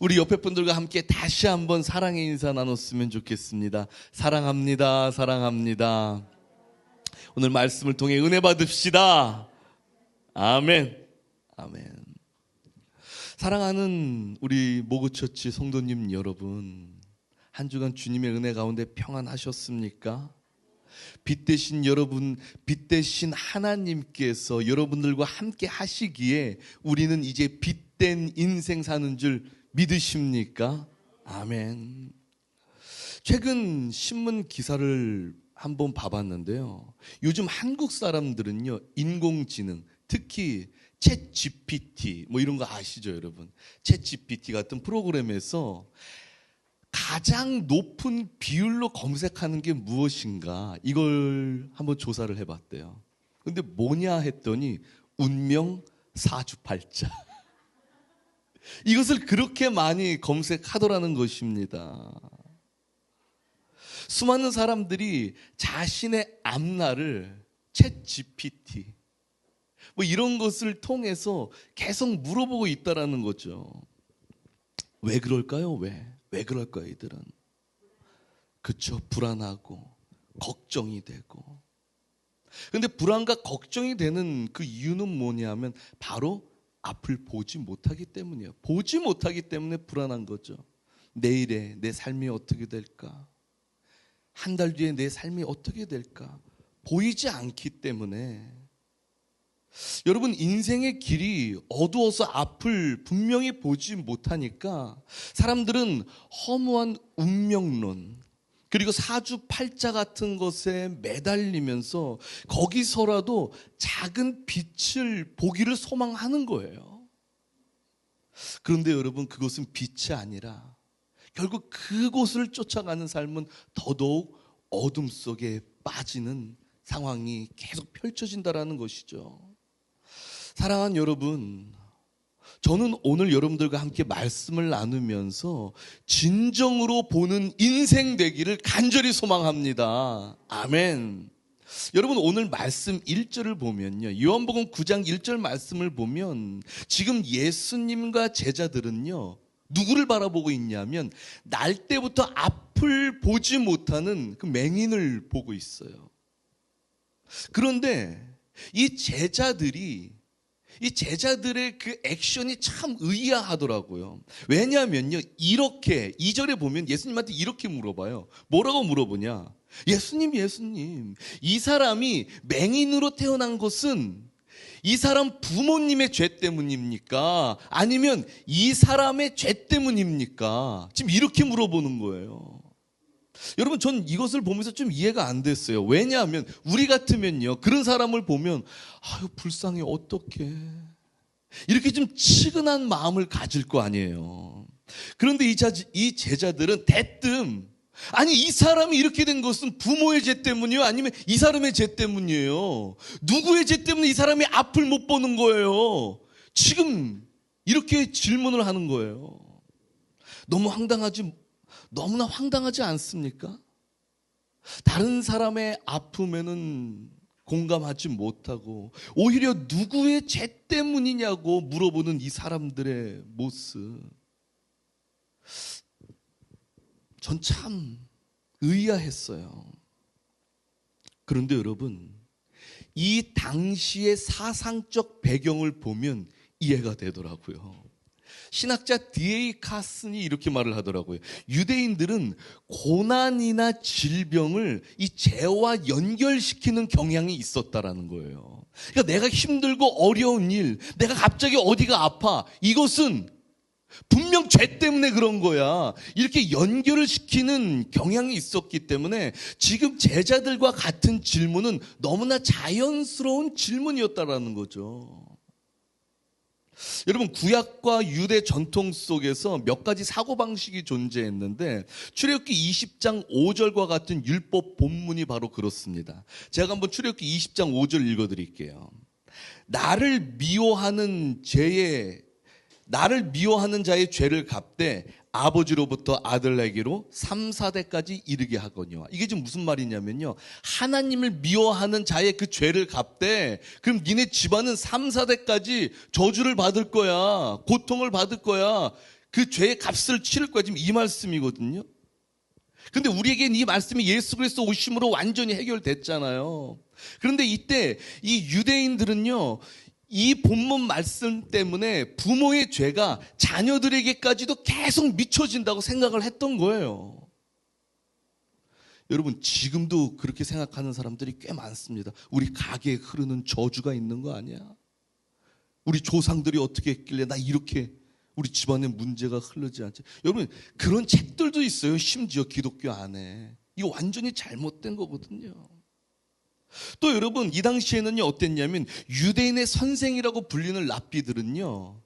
우리 옆에 분들과 함께 다시 한번 사랑의 인사 나눴으면 좋겠습니다. 사랑합니다. 사랑합니다. 오늘 말씀을 통해 은혜 받읍시다. 아멘. 아멘. 사랑하는 우리 모그처치 성도님 여러분, 한 주간 주님의 은혜 가운데 평안하셨습니까? 빛 대신 여러분, 빛 대신 하나님께서 여러분들과 함께 하시기에 우리는 이제 빛된 인생 사는 줄 믿으십니까? 아멘. 최근 신문 기사를 한번 봐봤는데요. 요즘 한국 사람들은요, 인공지능, 특히 챗 GPT, 뭐 이런 거 아시죠, 여러분? 챗 GPT 같은 프로그램에서 가장 높은 비율로 검색하는 게 무엇인가 이걸 한번 조사를 해봤대요. 근데 뭐냐 했더니 운명 사주팔자. 이것을 그렇게 많이 검색하더라는 것입니다. 수많은 사람들이 자신의 앞날을 챗 GPT 뭐 이런 것을 통해서 계속 물어보고 있다라는 거죠. 왜 그럴까요? 왜? 왜 그럴까요, 이들은? 그쵸, 불안하고, 걱정이 되고. 근데 불안과 걱정이 되는 그 이유는 뭐냐면 바로 앞을 보지 못하기 때문이에요. 보지 못하기 때문에 불안한 거죠. 내일에 내 삶이 어떻게 될까? 한 달 뒤에 내 삶이 어떻게 될까? 보이지 않기 때문에 여러분 인생의 길이 어두워서 앞을 분명히 보지 못하니까 사람들은 허무한 운명론 그리고 사주 팔자 같은 것에 매달리면서 거기서라도 작은 빛을 보기를 소망하는 거예요. 그런데 여러분 그것은 빛이 아니라 결국 그곳을 쫓아가는 삶은 더더욱 어둠 속에 빠지는 상황이 계속 펼쳐진다라는 것이죠. 사랑하는 여러분, 저는 오늘 여러분들과 함께 말씀을 나누면서 진정으로 보는 인생 되기를 간절히 소망합니다. 아멘. 여러분 오늘 말씀 1절을 보면요. 요한복음 9장 1절 말씀을 보면 지금 예수님과 제자들은요. 누구를 바라보고 있냐면 날 때부터 앞을 보지 못하는 그 맹인을 보고 있어요. 그런데 이 제자들이 이 제자들의 그 액션이 참 의아하더라고요. 왜냐하면요, 이렇게, 이절에 보면 예수님한테 이렇게 물어봐요. 뭐라고 물어보냐? 예수님, 예수님, 이 사람이 맹인으로 태어난 것은 이 사람 부모님의 죄 때문입니까? 아니면 이 사람의 죄 때문입니까? 지금 이렇게 물어보는 거예요. 여러분, 전 이것을 보면서 좀 이해가 안 됐어요. 왜냐하면, 우리 같으면요, 그런 사람을 보면, 아유, 불쌍해, 어떡해. 이렇게 좀 치근한 마음을 가질 거 아니에요. 그런데 이, 자, 이 제자들은 대뜸, 아니, 이 사람이 이렇게 된 것은 부모의 죄 때문이요? 아니면 이 사람의 죄 때문이에요? 누구의 죄 때문에 이 사람이 앞을 못 보는 거예요? 지금 이렇게 질문을 하는 거예요. 너무 황당하지 너무나 황당하지 않습니까? 다른 사람의 아픔에는 공감하지 못하고 오히려 누구의 죄 때문이냐고 물어보는 이 사람들의 모습. 전 참 의아했어요. 그런데 여러분, 이 당시의 사상적 배경을 보면 이해가 되더라고요. 신학자 D.A. 카슨이 이렇게 말을 하더라고요. 유대인들은 고난이나 질병을 이 죄와 연결시키는 경향이 있었다라는 거예요. 그러니까 내가 힘들고 어려운 일, 내가 갑자기 어디가 아파, 이것은 분명 죄 때문에 그런 거야. 이렇게 연결을 시키는 경향이 있었기 때문에 지금 제자들과 같은 질문은 너무나 자연스러운 질문이었다라는 거죠. 여러분 구약과 유대 전통 속에서 몇 가지 사고 방식이 존재했는데 출애굽기 20장 5절과 같은 율법 본문이 바로 그렇습니다. 제가 한번 출애굽기 20장 5절 읽어 드릴게요. 나를 미워하는 죄의 나를 미워하는 자의 죄를 갚되 아버지로부터 아들에게로 3, 4대까지 이르게 하거니와. 이게 지금 무슨 말이냐면요. 하나님을 미워하는 자의 그 죄를 갚되 그럼 니네 집안은 3, 4대까지 저주를 받을 거야. 고통을 받을 거야. 그 죄의 값을 치를 거야. 지금 이 말씀이거든요. 근데 우리에겐 이 말씀이 예수 그리스도 오심으로 완전히 해결됐잖아요. 그런데 이때 이 유대인들은요, 이 본문 말씀 때문에 부모의 죄가 자녀들에게까지도 계속 미쳐진다고 생각을 했던 거예요. 여러분, 지금도 그렇게 생각하는 사람들이 꽤 많습니다. 우리 가게에 흐르는 저주가 있는 거 아니야? 우리 조상들이 어떻게 했길래 나 이렇게 우리 집안에 문제가 흐르지 않지. 여러분, 그런 책들도 있어요. 심지어 기독교 안에. 이거 완전히 잘못된 거거든요. 또 여러분, 이 당시에는요, 어땠냐면, 유대인의 선생이라고 불리는 랍비들은요,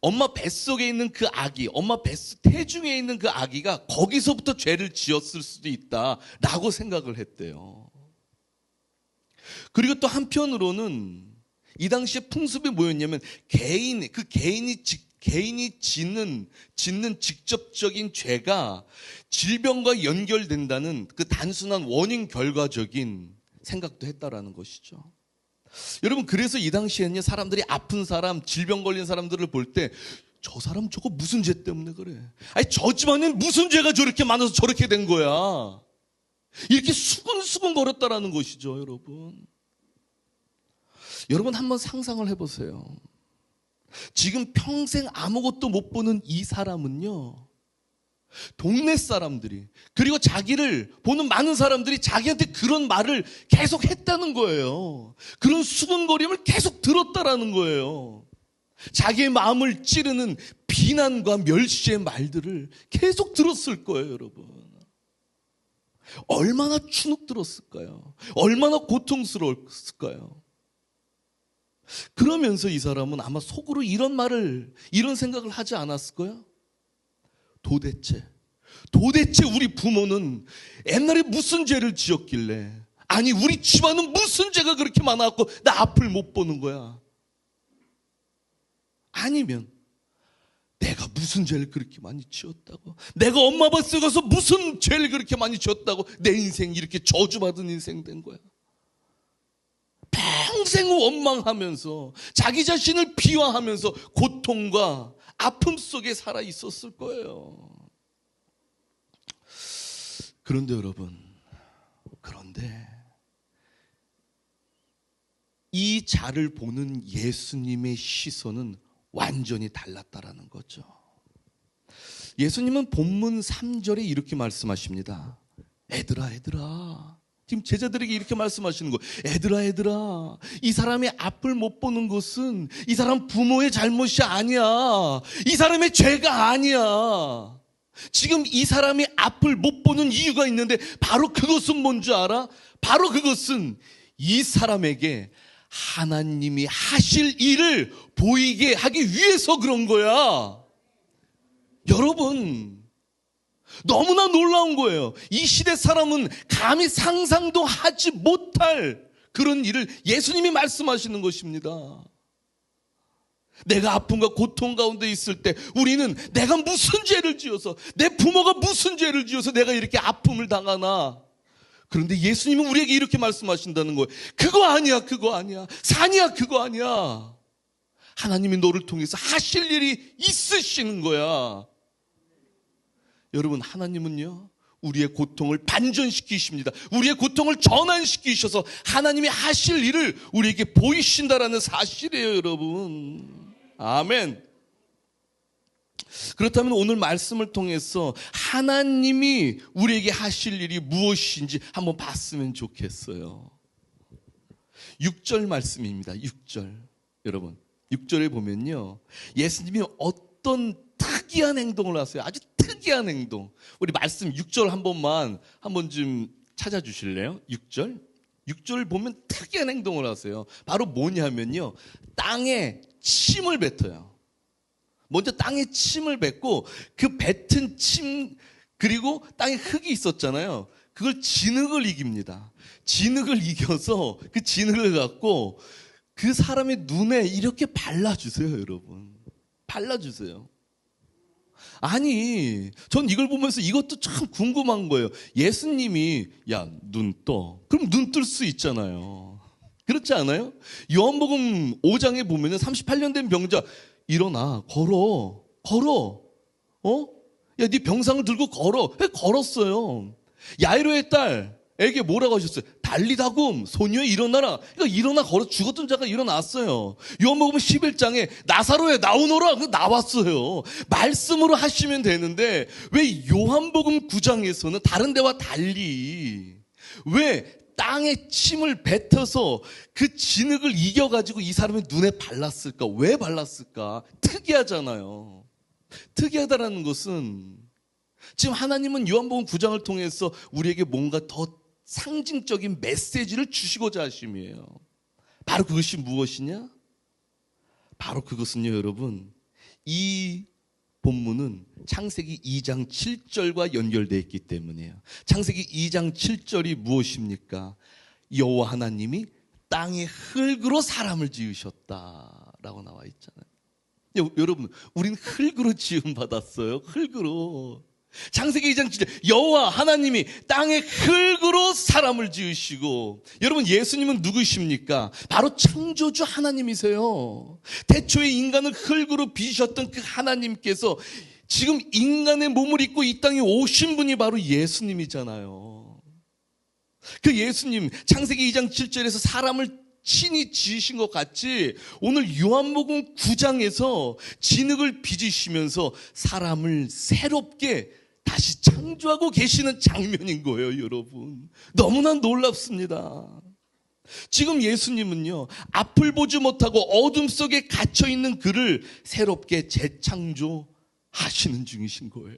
엄마 뱃속에 있는 그 아기, 엄마 뱃, 태중에 있는 그 아기가 거기서부터 죄를 지었을 수도 있다라고 생각을 했대요. 그리고 또 한편으로는 이 당시에 풍습이 뭐였냐면 개인, 그 개인이 직, 개인이 짓는, 짓는 직접적인 죄가 질병과 연결된다는 그 단순한 원인 결과적인 생각도 했다라는 것이죠. 여러분, 그래서 이 당시에는요, 사람들이 아픈 사람, 질병 걸린 사람들을 볼 때, 저 사람 저거 무슨 죄 때문에 그래? 아니, 저 집안엔 무슨 죄가 저렇게 많아서 저렇게 된 거야? 이렇게 수근수근 거렸다라는 것이죠, 여러분. 여러분, 한번 상상을 해보세요. 지금 평생 아무것도 못 보는 이 사람은요, 동네 사람들이, 그리고 자기를 보는 많은 사람들이 자기한테 그런 말을 계속 했다는 거예요. 그런 수근거림을 계속 들었다라는 거예요. 자기의 마음을 찌르는 비난과 멸시의 말들을 계속 들었을 거예요, 여러분. 얼마나 추눅 들었을까요? 얼마나 고통스러웠을까요? 그러면서 이 사람은 아마 속으로 이런 말을, 이런 생각을 하지 않았을까요? 도대체, 도대체 우리 부모는 옛날에 무슨 죄를 지었길래, 아니, 우리 집안은 무슨 죄가 그렇게 많아갖고 나 앞을 못 보는 거야. 아니면, 내가 무슨 죄를 그렇게 많이 지었다고? 내가 엄마 아빠 쓰고서 무슨 죄를 그렇게 많이 지었다고? 내 인생 이렇게 저주받은 인생 된 거야. 평생 원망하면서 자기 자신을 비화하면서 고통과 아픔 속에 살아 있었을 거예요. 그런데 여러분, 그런데 이 자를 보는 예수님의 시선은 완전히 달랐다라는 거죠. 예수님은 본문 3절에 이렇게 말씀하십니다. 애들아, 애들아. 지금 제자들에게 이렇게 말씀하시는 거. 애들아, 애들아. 이 사람의 앞을 못 보는 것은 이 사람 부모의 잘못이 아니야. 이 사람의 죄가 아니야. 지금 이 사람이 앞을 못 보는 이유가 있는데 바로 그것은 뭔지 알아? 바로 그것은 이 사람에게 하나님이 하실 일을 보이게 하기 위해서 그런 거야. 여러분, 너무나 놀라운 거예요. 이 시대 사람은 감히 상상도 하지 못할 그런 일을 예수님이 말씀하시는 것입니다. 내가 아픔과 고통 가운데 있을 때 우리는 내가 무슨 죄를 지어서 내 부모가 무슨 죄를 지어서 내가 이렇게 아픔을 당하나 그런데 예수님은 우리에게 이렇게 말씀하신다는 거예요. 그거 아니야, 그거 아니야. 산이야, 그거 아니야. 하나님이 너를 통해서 하실 일이 있으시는 거야. 여러분, 하나님은요, 우리의 고통을 반전시키십니다. 우리의 고통을 전환시키셔서 하나님이 하실 일을 우리에게 보이신다라는 사실이에요, 여러분. 아멘. 그렇다면 오늘 말씀을 통해서 하나님이 우리에게 하실 일이 무엇인지 한번 봤으면 좋겠어요. 6절 말씀입니다. 6절. 여러분, 6절에 보면요. 예수님이 어떤 특이한 행동을 하세요. 아주 특이한 행동. 우리 말씀 6절 한 번만 한번 좀 찾아주실래요? 6절? 6절 보면 특이한 행동을 하세요. 바로 뭐냐면요. 땅에 침을 뱉어요. 먼저 땅에 침을 뱉고 그 뱉은 침 그리고 땅에 흙이 있었잖아요. 그걸 진흙을 이깁니다. 진흙을 이겨서 그 진흙을 갖고 그 사람의 눈에 이렇게 발라주세요, 여러분. 발라주세요. 아니, 전 이걸 보면서 이것도 참 궁금한 거예요. 예수님이, 야, 눈 떠. 그럼 눈 뜰 수 있잖아요. 그렇지 않아요? 요한복음 5장에 보면 은 38년 된 병자, 일어나, 걸어, 걸어. 어? 야, 네 병상을 들고 걸어. 왜 걸었어요? 야이로의 딸에게 뭐라고 하셨어요? 달리다굼 소녀 일어나라. 그러니까 일어나 걸어 죽었던 자가 일어났어요. 요한복음 11장에 나사로에 나오너라. 그 나왔어요. 말씀으로 하시면 되는데 왜 요한복음 9장에서는 다른 데와 달리 왜 땅에 침을 뱉어서 그 진흙을 이겨가지고 이 사람의 눈에 발랐을까? 왜 발랐을까? 특이하잖아요. 특이하다라는 것은 지금 하나님은 요한복음 9장을 통해서 우리에게 뭔가 더 상징적인 메시지를 주시고자 하심이에요. 바로 그것이 무엇이냐? 바로 그것은요, 여러분. 이 본문은 창세기 2장 7절과 연결되어 있기 때문이에요. 창세기 2장 7절이 무엇입니까? 여호와 하나님이 땅의 흙으로 사람을 지으셨다라고 나와 있잖아요. 여, 여러분, 우린 흙으로 지음 받았어요. 흙으로. 창세기 2장 7절 여호와 하나님이 땅의 흙으로 사람을 지으시고 여러분 예수님은 누구십니까? 바로 창조주 하나님이세요. 태초에 인간을 흙으로 빚으셨던 그 하나님께서 지금 인간의 몸을 입고 이 땅에 오신 분이 바로 예수님이잖아요. 그 예수님 창세기 2장 7절에서 사람을 친히 지으신 것 같이 오늘 요한복음 9장에서 진흙을 빚으시면서 사람을 새롭게 다시 창조하고 계시는 장면인 거예요, 여러분. 너무나 놀랍습니다. 지금 예수님은요, 앞을 보지 못하고 어둠 속에 갇혀 있는 그를 새롭게 재창조하시는 중이신 거예요.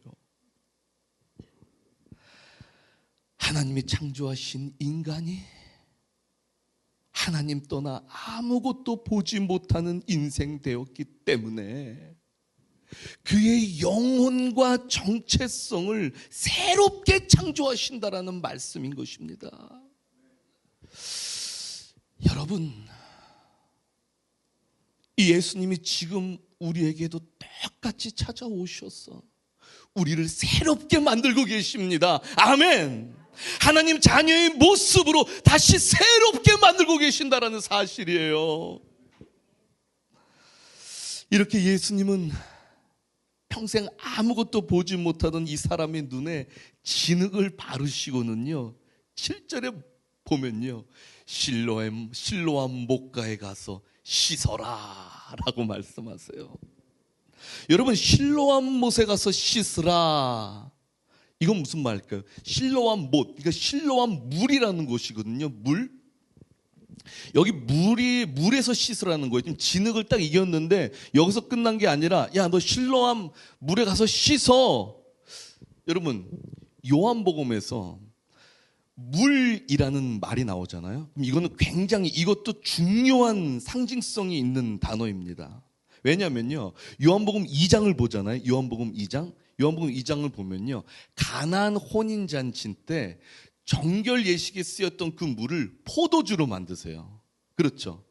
하나님이 창조하신 인간이 하나님 떠나 아무것도 보지 못하는 인생 되었기 때문에 그의 영혼과 정체성을 새롭게 창조하신다라는 말씀인 것입니다. 여러분, 이 예수님이 지금 우리에게도 똑같이 찾아오셔서 우리를 새롭게 만들고 계십니다. 아멘. 하나님 자녀의 모습으로 다시 새롭게 만들고 계신다라는 사실이에요. 이렇게 예수님은 평생 아무것도 보지 못하던 이 사람의 눈에 진흙을 바르시고는요. 7절에 보면요. 실로암 실로암 목가에 가서 씻어라 라고 말씀하세요. 여러분 실로암 못에 가서 씻으라. 이건 무슨 말일까요? 실로암 못. 그러니까 실로암 물이라는 곳이거든요. 물. 여기 물이 물에서 씻으라는 거예요. 지금 진흙을 딱 이겼는데 여기서 끝난 게 아니라 야 너 실로암 물에 가서 씻어. 여러분 요한복음에서 물이라는 말이 나오잖아요. 그럼 이거는 굉장히 이것도 중요한 상징성이 있는 단어입니다. 왜냐면요. 요한복음 2장을 보잖아요. 요한복음 2장. 요한복음 2장을 보면요. 가난 혼인 잔치 때 정결 예식에 쓰였던 그 물을 포도주로 만드세요. 그렇죠.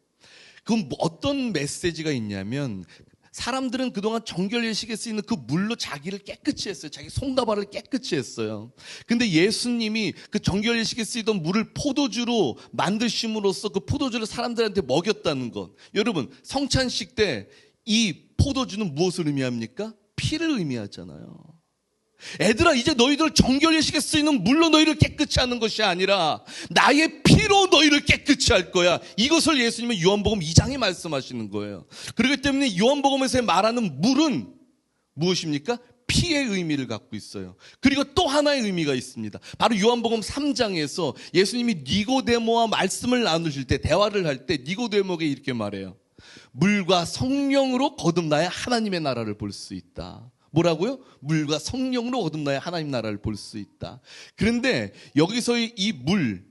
그럼 뭐 어떤 메시지가 있냐면 사람들은 그동안 정결 예식에 쓰이는 그 물로 자기를 깨끗이 했어요. 자기 손가발을 깨끗이 했어요. 근데 예수님이 그 정결 예식에 쓰이던 물을 포도주로 만드심으로써 그 포도주를 사람들한테 먹였다는 것. 여러분, 성찬식 때 이 포도주는 무엇을 의미합니까? 피를 의미하잖아요. 애들아 이제 너희들 정결 예식에 쓰이는 물로 너희를 깨끗이 하는 것이 아니라 나의 피로 너희를 깨끗이 할 거야. 이것을 예수님은 요한복음 2장에 말씀하시는 거예요. 그렇기 때문에 요한복음에서 말하는 물은 무엇입니까? 피의 의미를 갖고 있어요. 그리고 또 하나의 의미가 있습니다. 바로 요한복음 3장에서 예수님이 니고데모와 말씀을 나누실 때 대화를 할 때 니고데모에게 이렇게 말해요. 물과 성령으로 거듭나야 하나님의 나라를 볼 수 있다. 뭐라고요? 물과 성령으로 거듭나야 하나님 나라를 볼 수 있다. 그런데 여기서의 이 물,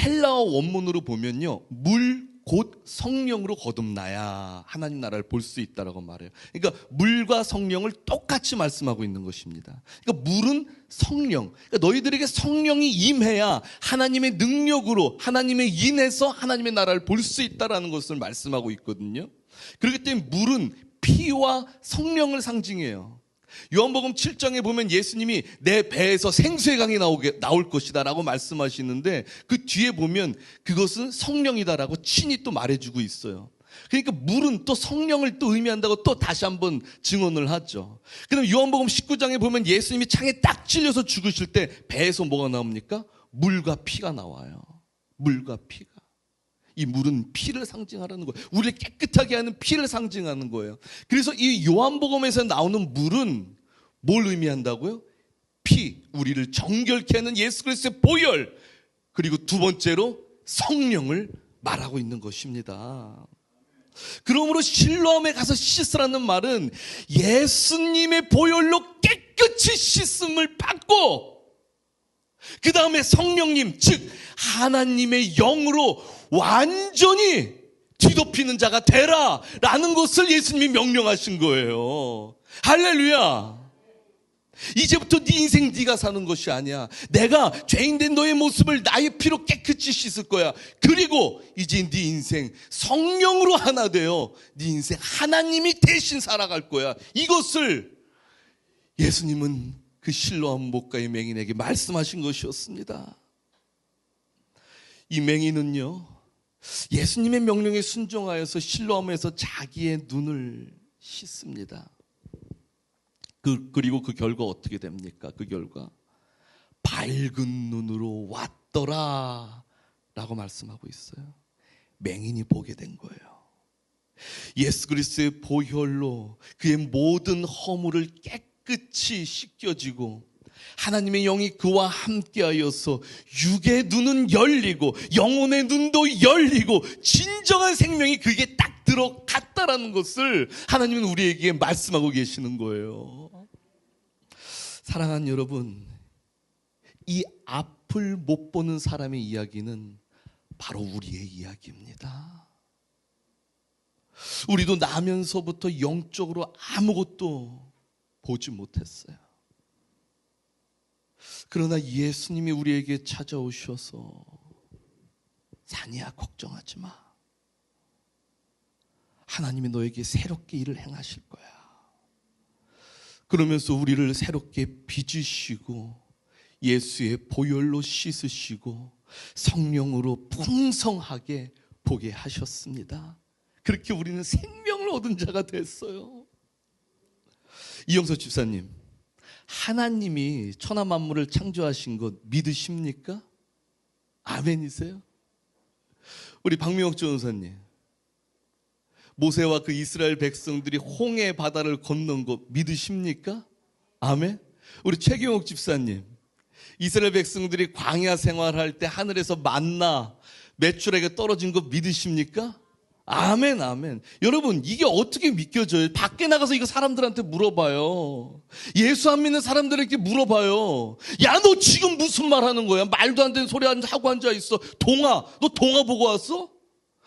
헬라어 원문으로 보면요. 물, 곧 성령으로 거듭나야 하나님 나라를 볼 수 있다라고 말해요. 그러니까 물과 성령을 똑같이 말씀하고 있는 것입니다. 그러니까 물은 성령. 그러니까 너희들에게 성령이 임해야 하나님의 능력으로 하나님의 인해서 하나님의 나라를 볼 수 있다라는 것을 말씀하고 있거든요. 그렇기 때문에 물은 피와 성령을 상징해요. 요한복음 7장에 보면 예수님이 내 배에서 생수의 강이 나오게, 나올 것이다 라고 말씀하시는데 그 뒤에 보면 그것은 성령이다 라고 친히 또 말해주고 있어요. 그러니까 물은 또 성령을 또 의미한다고 또 다시 한번 증언을 하죠. 그럼 요한복음 19장에 보면 예수님이 창에 딱 찔려서 죽으실 때 배에서 뭐가 나옵니까? 물과 피가 나와요. 물과 피가. 이 물은 피를 상징하라는 거예요. 우리를 깨끗하게 하는 피를 상징하는 거예요. 그래서 이 요한복음에서 나오는 물은 뭘 의미한다고요? 피, 우리를 정결케 하는 예수 그리스도의 보혈. 그리고 두 번째로 성령을 말하고 있는 것입니다. 그러므로 실로암에 가서 씻으라는 말은 예수님의 보혈로 깨끗이 씻음을 받고 그 다음에 성령님, 즉 하나님의 영으로 완전히 뒤덮이는 자가 되라 라는 것을 예수님이 명령하신 거예요. 할렐루야. 이제부터 네 인생 네가 사는 것이 아니야. 내가 죄인된 너의 모습을 나의 피로 깨끗이 씻을 거야. 그리고 이제 네 인생 성령으로 하나 되어 네 인생 하나님이 대신 살아갈 거야. 이것을 예수님은 그 실로암 목가의 맹인에게 말씀하신 것이었습니다. 이 맹인은요. 예수님의 명령에 순종하여서 실로암에서 자기의 눈을 씻습니다. 그, 그리고 그 결과 어떻게 됩니까? 그 결과. 밝은 눈으로 왔더라. 라고 말씀하고 있어요. 맹인이 보게 된 거예요. 예수 그리스도의 보혈로 그의 모든 허물을 깨끗 이 씻겨지고 하나님의 영이 그와 함께하여서 육의 눈은 열리고 영혼의 눈도 열리고 진정한 생명이 그게 딱 들어갔다라는 것을 하나님은 우리에게 말씀하고 계시는 거예요. 사랑하는 여러분, 이 앞을 못 보는 사람의 이야기는 바로 우리의 이야기입니다. 우리도 나면서부터 영적으로 아무것도 보지 못했어요. 그러나 예수님이 우리에게 찾아오셔서 자니야 걱정하지 마. 하나님이 너에게 새롭게 일을 행하실 거야. 그러면서 우리를 새롭게 빚으시고 예수의 보혈로 씻으시고 성령으로 풍성하게 보게 하셨습니다. 그렇게 우리는 생명을 얻은 자가 됐어요. 이영서 집사님, 하나님이 천하 만물을 창조하신 것 믿으십니까? 아멘이세요? 우리 박명옥 전사님, 모세와 그 이스라엘 백성들이 홍해 바다를 건넌 것 믿으십니까? 아멘. 우리 최경옥 집사님, 이스라엘 백성들이 광야 생활할 때 하늘에서 만나 매출에게 떨어진 거 믿으십니까? 아멘, 아멘. 여러분, 이게 어떻게 믿겨져요? 밖에 나가서 이거 사람들한테 물어봐요. 예수 안 믿는 사람들에게 물어봐요. 야, 너 지금 무슨 말 하는 거야? 말도 안 되는 소리 하고 앉아 있어. 동화, 너 동화 보고 왔어?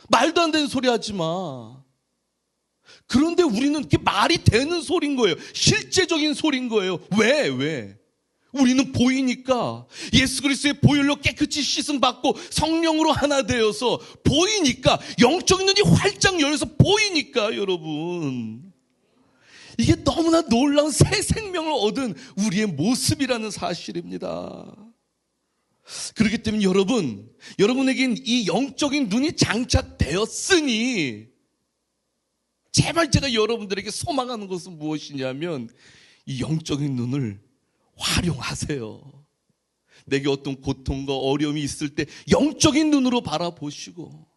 말도 안 되는 소리 하지 마. 그런데 우리는 그게 말이 되는 소린 거예요. 실제적인 소린 거예요. 왜? 왜? 우리는 보이니까 예수 그리스도의 보혈로 깨끗이 씻음 받고 성령으로 하나 되어서 보이니까 영적인 눈이 활짝 열려서 보이니까 여러분 이게 너무나 놀라운 새 생명을 얻은 우리의 모습이라는 사실입니다. 그렇기 때문에 여러분, 여러분에겐 이 영적인 눈이 장착되었으니 제발 제가 여러분들에게 소망하는 것은 무엇이냐면 이 영적인 눈을 활용하세요. 내게 어떤 고통과 어려움이 있을 때 영적인 눈으로 바라보시고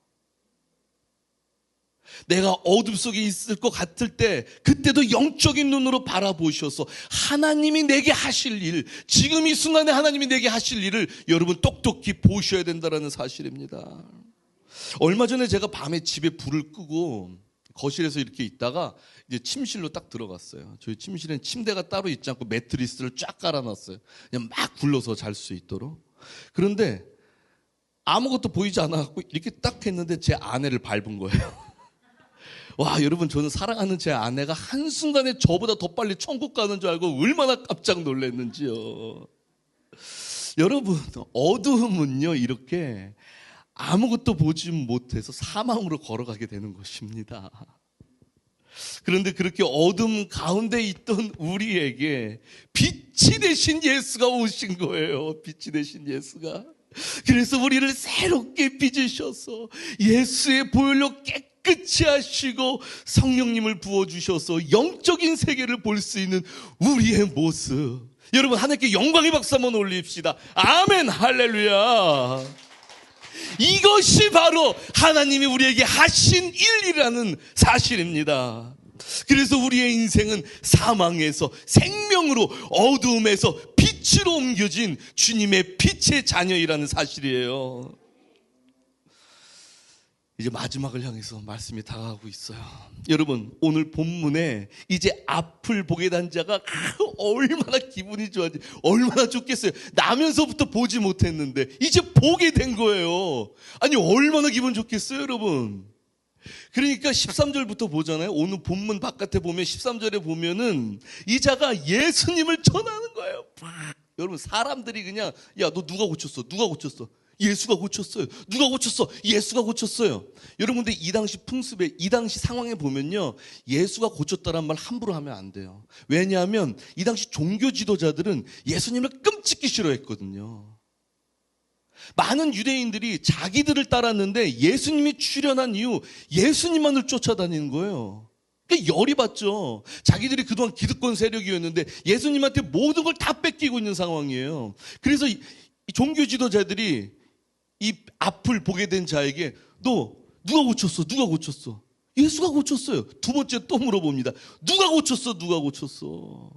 내가 어둠 속에 있을 것 같을 때 그때도 영적인 눈으로 바라보셔서 하나님이 내게 하실 일, 지금 이 순간에 하나님이 내게 하실 일을 여러분 똑똑히 보셔야 된다는 사실입니다. 얼마 전에 제가 밤에 집에 불을 끄고 거실에서 이렇게 있다가 이제 침실로 딱 들어갔어요. 저희 침실엔 침대가 따로 있지 않고 매트리스를 쫙 깔아놨어요. 그냥 막 굴러서 잘 수 있도록. 그런데 아무것도 보이지 않아갖고 이렇게 딱 했는데 제 아내를 밟은 거예요. 와, 여러분, 저는 사랑하는 제 아내가 한순간에 저보다 더 빨리 천국 가는 줄 알고 얼마나 깜짝 놀랐는지요. 여러분, 어두움은요, 이렇게 아무것도 보지 못해서 사망으로 걸어가게 되는 것입니다. 그런데 그렇게 어둠 가운데 있던 우리에게 빛이 되신 예수가 오신 거예요. 빛이 되신 예수가. 그래서 우리를 새롭게 빚으셔서 예수의 보혈로 깨끗 깨끗이 하시고 성령님을 부어주셔서 영적인 세계를 볼 수 있는 우리의 모습. 여러분, 하나님께 영광의 박수 한번 올립시다. 아멘, 할렐루야. 이것이 바로 하나님이 우리에게 하신 일이라는 사실입니다. 그래서 우리의 인생은 사망에서 생명으로 어두움에서 빛으로 옮겨진 주님의 빛의 자녀이라는 사실이에요. 이제 마지막을 향해서 말씀이 다가가고 있어요. 여러분, 오늘 본문에 이제 앞을 보게 된 자가 얼마나 기분이 좋아지, 얼마나 좋겠어요. 나면서부터 보지 못했는데, 이제 보게 된 거예요. 아니, 얼마나 기분 좋겠어요, 여러분. 그러니까 13절부터 보잖아요. 오늘 본문 바깥에 보면 13절에 보면은 이 자가 예수님을 전하는 거예요. 팍. 여러분, 사람들이 그냥, 야, 너 누가 고쳤어? 누가 고쳤어? 예수가 고쳤어요. 누가 고쳤어? 예수가 고쳤어요. 여러분들 이 당시 풍습에 이 당시 상황에 보면요. 예수가 고쳤다란 말 함부로 하면 안 돼요. 왜냐하면 이 당시 종교 지도자들은 예수님을 끔찍히 싫어했거든요. 많은 유대인들이 자기들을 따랐는데 예수님이 출현한 이후 예수님만을 쫓아다니는 거예요. 그러니까 열이 받죠. 자기들이 그동안 기득권 세력이었는데 예수님한테 모든 걸 다 뺏기고 있는 상황이에요. 그래서 이 종교 지도자들이 이 앞을 보게 된 자에게 너 누가 고쳤어? 누가 고쳤어? 예수가 고쳤어요. 두 번째 또 물어봅니다. 누가 고쳤어? 누가 고쳤어?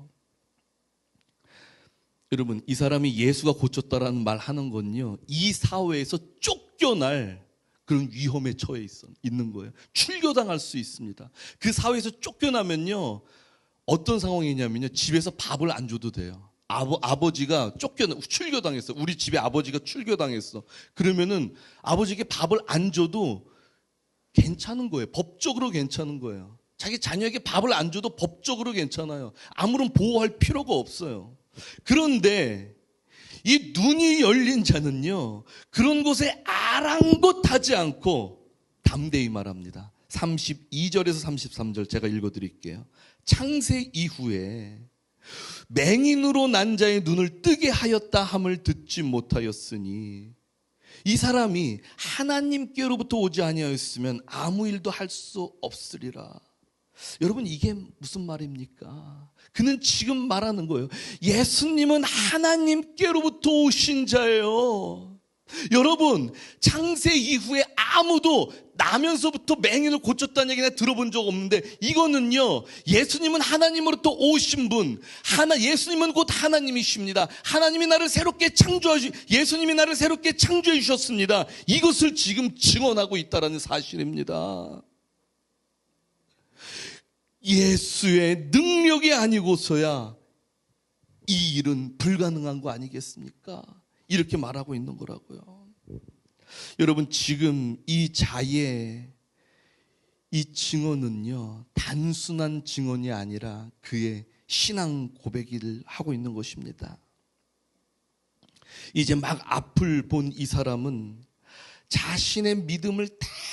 여러분, 이 사람이 예수가 고쳤다라는 말 하는 건요, 이 사회에서 쫓겨날 그런 위험에 처해 있어, 있는 거예요. 출교당할 수 있습니다. 그 사회에서 쫓겨나면요, 어떤 상황이냐면요, 집에서 밥을 안 줘도 돼요. 아버, 아버지가 쫓겨, 출교당했어. 우리 집에 아버지가 출교당했어. 그러면은 아버지에게 밥을 안 줘도 괜찮은 거예요. 법적으로 괜찮은 거예요. 자기 자녀에게 밥을 안 줘도 법적으로 괜찮아요. 아무런 보호할 필요가 없어요. 그런데 이 눈이 열린 자는요, 그런 곳에 아랑곳하지 않고 담대히 말합니다. 32절에서 33절 제가 읽어 드릴게요. 창세 이후에 맹인으로 난 자의 눈을 뜨게 하였다 함을 듣지 못하였으니 이 사람이 하나님께로부터 오지 아니하였으면 아무 일도 할 수 없으리라. 여러분 이게 무슨 말입니까? 그는 지금 말하는 거예요. 예수님은 하나님께로부터 오신 자예요. 여러분, 창세 이후에 아무도 나면서부터 맹인을 고쳤다는 얘기나 들어본 적 없는데 이거는요. 예수님은 하나님으로부터 오신 분. 하나 예수님은 곧 하나님이십니다. 하나님이 나를 새롭게 창조해 예수님이 나를 새롭게 창조해 주셨습니다. 이것을 지금 증언하고 있다라는 사실입니다. 예수의 능력이 아니고서야 이 일은 불가능한 거 아니겠습니까? 이렇게 말하고 있는 거라고요. 여러분, 지금 이 자의 이 증언은요, 단순한 증언이 아니라 그의 신앙 고백을 하고 있는 것입니다. 이제 막 앞을 본 이 사람은 자신의 믿음을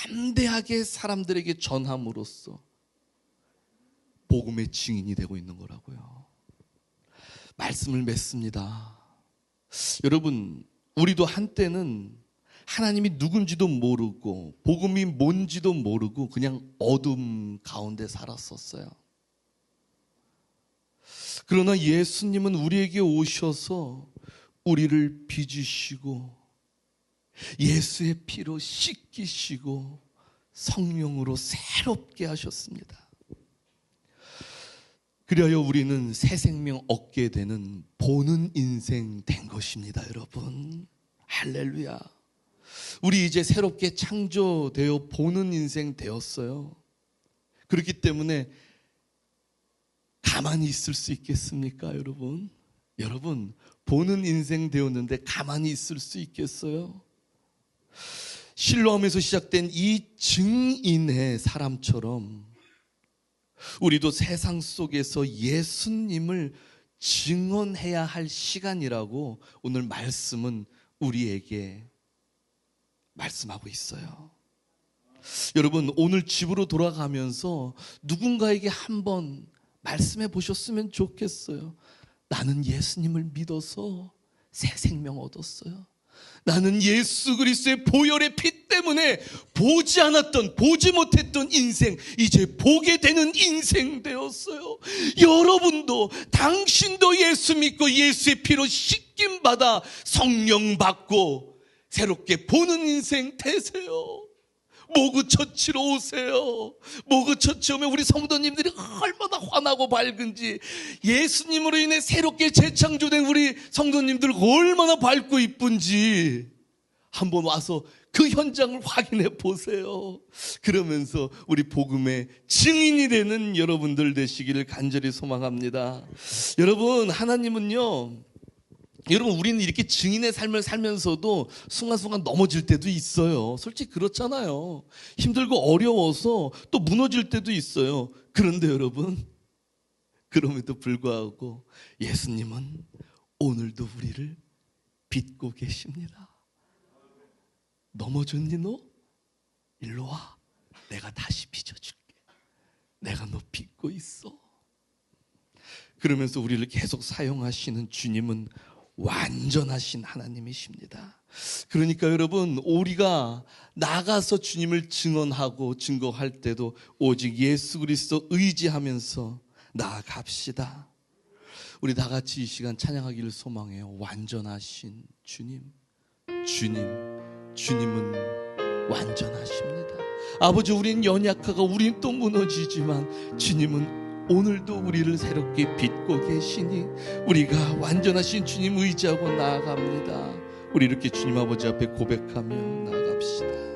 담대하게 사람들에게 전함으로써 복음의 증인이 되고 있는 거라고요. 말씀을 맺습니다. 여러분, 우리도 한때는 하나님이 누군지도 모르고 복음이 뭔지도 모르고 그냥 어둠 가운데 살았었어요. 그러나 예수님은 우리에게 오셔서 우리를 빚으시고 예수의 피로 씻기시고 성령으로 새롭게 하셨습니다. 그리하여 우리는 새 생명 얻게 되는 보는 인생 된 것입니다, 여러분. 할렐루야. 우리 이제 새롭게 창조되어 보는 인생 되었어요. 그렇기 때문에 가만히 있을 수 있겠습니까, 여러분? 여러분, 보는 인생 되었는데 가만히 있을 수 있겠어요? 실로함에서 시작된 이 증인의 사람처럼 우리도 세상 속에서 예수님을 증언해야 할 시간이라고 오늘 말씀은 우리에게 말씀하고 있어요. 여러분, 오늘 집으로 돌아가면서 누군가에게 한번 말씀해 보셨으면 좋겠어요. 나는 예수님을 믿어서 새 생명 얻었어요. 나는 예수 그리스도의 보혈의 피 때문에 보지 않았던, 보지 못했던 인생, 이제 보게 되는 인생 되었어요. 여러분도, 당신도 예수 믿고 예수의 피로 씻김 받아 성령 받고 새롭게 보는 인생 되세요. 모그 처치로 오세요. 모그 처치 오면 우리 성도님들이 얼마나 환하고 밝은지 예수님으로 인해 새롭게 재창조된 우리 성도님들 얼마나 밝고 이쁜지 한번 와서 그 현장을 확인해 보세요. 그러면서 우리 복음의 증인이 되는 여러분들 되시기를 간절히 소망합니다. 여러분, 하나님은요, 여러분 우리는 이렇게 증인의 삶을 살면서도 순간순간 넘어질 때도 있어요. 솔직히 그렇잖아요. 힘들고 어려워서 또 무너질 때도 있어요. 그런데 여러분 그럼에도 불구하고 예수님은 오늘도 우리를 빚고 계십니다. 넘어졌니 너? 일로 와. 내가 다시 빚어줄게. 내가 너 빚고 있어. 그러면서 우리를 계속 사용하시는 주님은 완전하신 하나님이십니다. 그러니까 여러분, 우리가 나가서 주님을 증언하고 증거할 때도 오직 예수 그리스도 의지하면서 나아갑시다. 우리 다 같이 이 시간 찬양하기를 소망해요. 완전하신 주님, 주님, 주님은 완전하십니다. 아버지, 우린 연약하고 우린 또 무너지지만 주님은 오늘도 우리를 새롭게 빚고 계시니 우리가 완전하신 주님 의지하고 나아갑니다. 우리 이렇게 주님 아버지 앞에 고백하며 나아갑시다.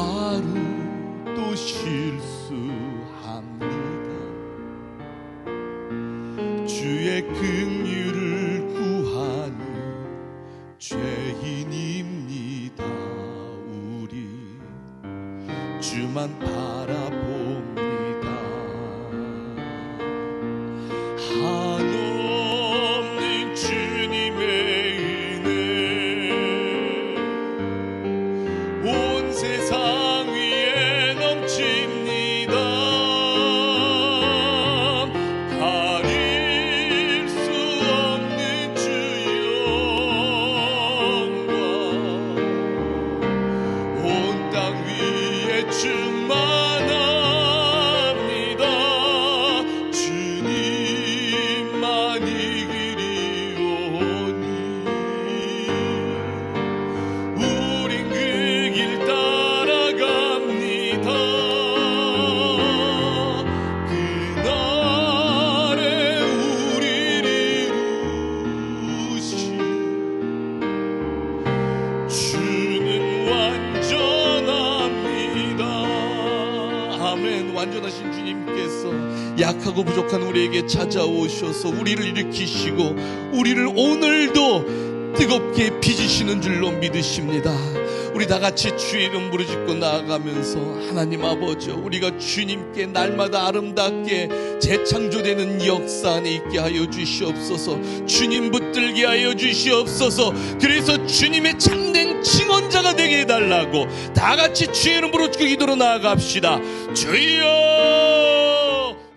하루 또 실수합니다. 주의 긍휼을 구하는 죄인입니다. 우리 주만 바 우리에게 찾아오셔서 우리를 일으키시고 우리를 오늘도 뜨겁게 빚으시는 줄로 믿으십니다. 우리 다 같이 주의 이름 부르짖고 나아가면서 하나님 아버지 우리가 주님께 날마다 아름답게 재창조되는 역사 안에 있게 하여 주시옵소서. 주님 붙들게 하여 주시옵소서. 그래서 주님의 참된 증언자가 되게 해달라고 다 같이 주의 이름 부르짖고 기도로 나아갑시다. 주여